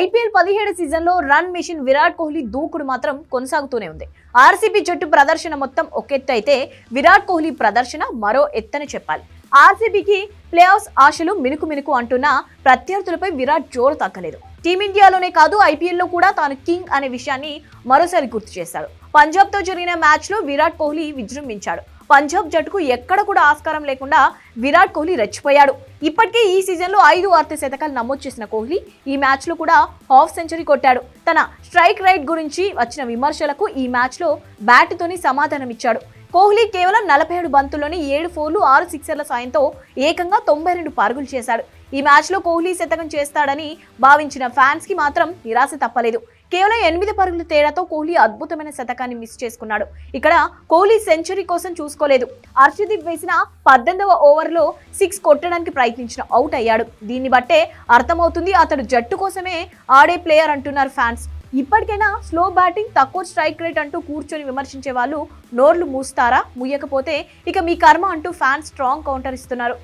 IPL పదిహేడు సీజన్లో run machine Virat Kohli దూకుడు మాత్రం కొనసాగుతూనే ఉంది. ఆర్సీబీ జట్టు ప్రదర్శన మొత్తం ఒకెత్తు అయితే విరాట్ కోహ్లీ ప్రదర్శన మరో ఎత్తని చెప్పాలి. ఆర్సీబీకి ప్లే ఆఫ్స్ ఆశలు మినుకు మినుకు అంటున్న ప్రత్యర్థులపై విరాట్ జోరు తగ్గలేదు టీమిండియాలోనే కాదు ఐపీఎల్లో కూడా తాను కింగ్ అనే విషయాన్ని మరోసారి గుర్తు చేశాడు. పంజాబ్తో జరిగిన మ్యాచ్లో విరాట్ కోహ్లీ విజృంభించాడు. పంజాబ్ జట్టుకు ఎక్కడ కూడా ఆస్కారం లేకుండా విరాట్ కోహ్లీ రెచ్చిపోయాడు. ఇప్పటికే ఈ సీజన్లో ఐదు అర్ధ శతకాలు నమోదు చేసిన కోహ్లీ ఈ మ్యాచ్లో కూడా హాఫ్ సెంచరీ కొట్టాడు. తన స్ట్రైక్ రైట్ గురించి వచ్చిన విమర్శలకు ఈ మ్యాచ్లో బ్యాట్తోని సమాధానమిచ్చాడు కోహ్లీ కేవలం నలభై ఏడు బంతుల్లోని ఏడు ఫోర్లు ఆరు సిక్సర్ల సాయంతో ఏకంగా తొంభై రెండు పరుగులు చేశాడు. ఈ మ్యాచ్లో కోహ్లీ శతకం చేస్తాడని భావించిన ఫ్యాన్స్కి మాత్రం నిరాశ తప్పలేదు. కేవలం ఎనిమిది పరుగుల తేడాతో కోహ్లీ అద్భుతమైన శతకాన్ని మిస్ చేసుకున్నాడు. ఇక్కడ కోహ్లీ సెంచరీ కోసం చూసుకోలేదు. హర్షదీప్ వేసిన పద్దెనిమిదవ ఓవర్లో సిక్స్ కొట్టడానికి ప్రయత్నం ప్రయత్నించిన అవుట్ అయ్యాడు. దీన్ని బట్టే అర్థమవుతుంది అతడు జట్టు కోసమే ఆడే ప్లేయర్ అంటున్నారు ఫ్యాన్స్ ఇప్పటికైనా స్లో బ్యాటింగ్ తక్కువ స్ట్రైక్ రేట్ అంటూ కూర్చొని విమర్శించే వాళ్ళు నోర్లు మూస్తారా? ముయ్యకపోతే ఇక మీ కర్మ అంటూ ఫ్యాన్స్ స్ట్రాంగ్ కౌంటర్ ఇస్తున్నారు.